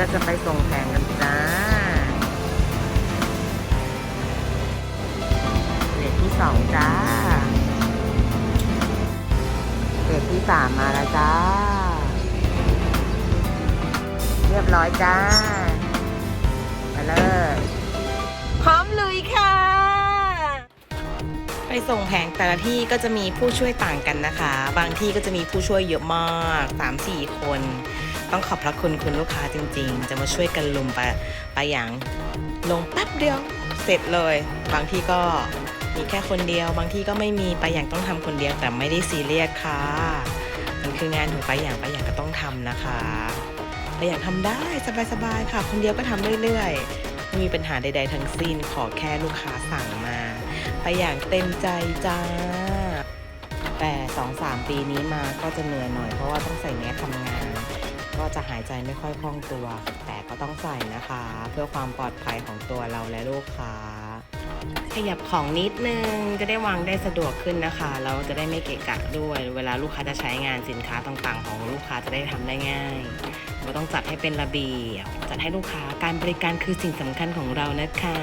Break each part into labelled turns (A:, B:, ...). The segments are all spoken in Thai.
A: เราจะไปส่งแผงกันจ้าเกรดที่สองจ้าเกรดที่สามมาแล้วจ้า เรียบร้อยจ้าไปเลยพร้อมลุยค่ะ ไปส่งแผงแต่ละที่ก็จะมีผู้ช่วยต่างกันนะคะ บางที่ก็จะมีผู้ช่วยเยอะมาก 3 4 คน ต้องขอบพระคุณคุณลูกค้าจริง ๆ จะมาช่วยกันลุมไปไปอย่างลงแป๊บเดียวเสร็จเลย บางที่ก็มีแค่คนเดียว บางที่ก็ไม่มีไปอย่างต้องทำคนเดียวแต่ไม่ได้ซีเรียสค่ะ มันคืองานของไปอย่างไปอย่างก็ต้องทำนะคะไปอย่างทำได้สบายๆค่ะ คนเดียวก็ทำเรื่อยๆไม่มีปัญหาใด ๆ ทั้งสิ้นขอแค่ลูกค้าสั่งมาไปอย่างเต็มใจจ้าแต่สองสามปีนี้มาก็จะเหนื่อยหน่อยเพราะว่าต้องใส่แมสทำงาน ก็จะหายใจไม่ค่อยคล่องตัว แต่ก็ต้องใส่นะคะ เพื่อความปลอดภัยของตัวเราและลูกค้าขยับของนิดนึงจะได้วางได้สะดวกขึ้นนะคะแล้วจะได้ไม่เกะกะด้วย เวลาลูกค้าจะใช้งานสินค้าต่างๆ ของลูกค้าจะได้ทำได้ง่ายก็ต้องจัดให้เป็นระเบียบจัดให้ลูกค้าการบริการคือสิ่งสำคัญของเรานะคะ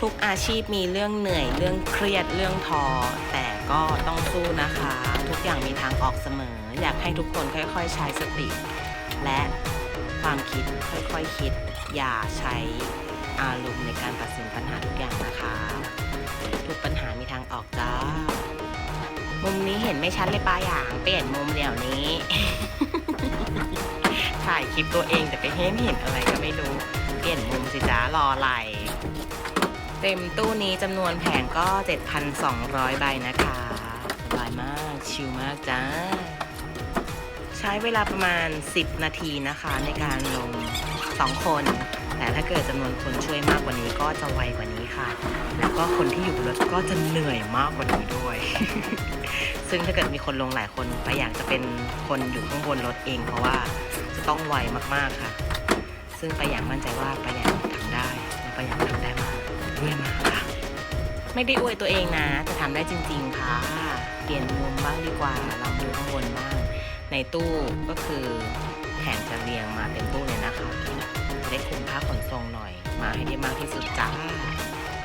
A: ทุกอาชีพมีเรื่องเหนื่อย เรื่องเครียดเรื่องท้อแต่ก็ต้องสู้นะคะ ทุกอย่างมีทางออกเสมอ อยากให้ทุกคนค่อย ๆ ใช้สติ และความคิดค่อยๆคิด อย่าใช้อารมณ์ในการตัดสินปัญหาทุกอย่างนะคะ ทุกปัญหามีทางออกจ้า มุมนี้เห็นไม่ชัดเลยป้าอย่างเปลี่ยนมุมเดี๋ยวนี้ ถ่ายคลิปตัวเองแต่ไปเห็นเห็นอะไรก็ไม่รู้ เปลี่ยนมุมสิจ้ารออะไรเต็มตู้นี้จำนวนแผงก็ 7,200 ใบนะคะ สบายมาก ชิลมากจ้า ใช้เวลาประมาณ 10 นาทีนะคะ ในการลง 2 คน แต่ถ้าเกิดจำนวนคนช่วยมากกว่านี้ก็จะไวกว่านี้ค่ะ แล้วก็คนที่อยู่บนรถก็จะเหนื่อยมากกว่านี้ด้วย ซึ่งถ้าเกิดมีคนลงหลายคนไปอยากจะเป็นคนอยู่ข้างบนรถเอง เพราะว่าจะต้องไวมากๆค่ะ ซึ่งไปอย่างมั่นใจว่าไปอย่างทำได้และไปอย่างทำได้มาด้วยมาค่ะ ไม่ได้อวยตัวเองนะแต่ทำได้จริง ๆค่ะ เปลี่ยนมุมบ้างดีกว่าลองดูข้างบนบ้าง ในตู้ก็คือแผงจะเรียงมาเต็มตู้เลยนะคะจะได้คุมค่าขนส่งหน่อย มาให้ได้มากที่สุดจ้า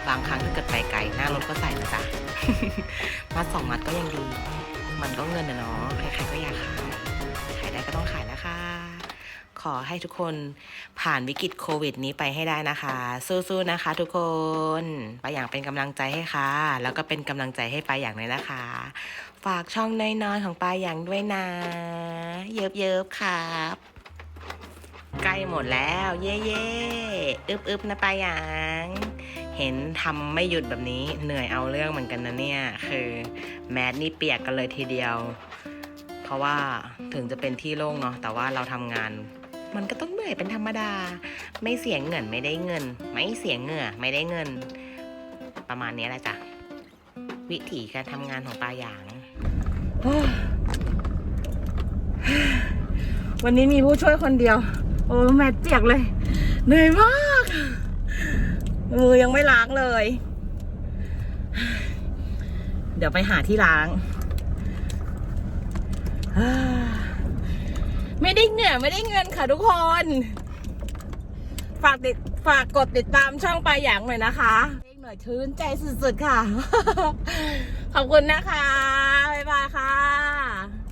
A: บางครั้งถ้าเกิดไปไกลหน้ารถก็ใส่นะจ๊ะมัดสองมัดก็ยังดี มันก็เงินนะเนาะใครๆก็อยากขาย ขอให้ทุกคนผ่านวิกฤตโควิดนี้ไปให้ได้นะคะ สู้ๆนะคะ ทุกคนไปอย่างเป็นกำลังใจให้ค่ะ แล้วก็เป็นกำลังใจให้ไปอย่างเลยนะคะ ฝากช่องน้อยๆของปลาอย่างด้วยนะ เยิบๆครับใกล้หมดแล้ว เย่ๆอึบๆนะปลาอย่าง เห็นทำไม่หยุดแบบนี้เหนื่อยเอาเรื่องเหมือนกันนะเนี่ย คือแมสนี่เปียกกันเลยทีเดียว เพราะว่าถึงจะเป็นที่โล่งเนาะแต่ว่าเราทำงาน มันก็ต้องเหนื่อยเป็นธรรมดา ไม่เสียเงินไม่ได้เงิน ไม่เสียเหงื่อไม่ได้เงิน ประมาณนี้แหละจ้ะ วิถีการทำงานของปลาหยาง วันนี้มีผู้ช่วยคนเดียว โอ้แมทเจียกเลย เหนื่อยมาก มือยังไม่ล้างเลย เดี๋ยวไปหาที่ล้าง ไม่ได้เงินค่ะทุกคน ฝากติดฝากกดติดตามช่องปลายหยางหน่อยนะคะเองหน่อยชื่นใจสุดๆค่ะ ขอบคุณนะคะ บ๊ายบายค่ะ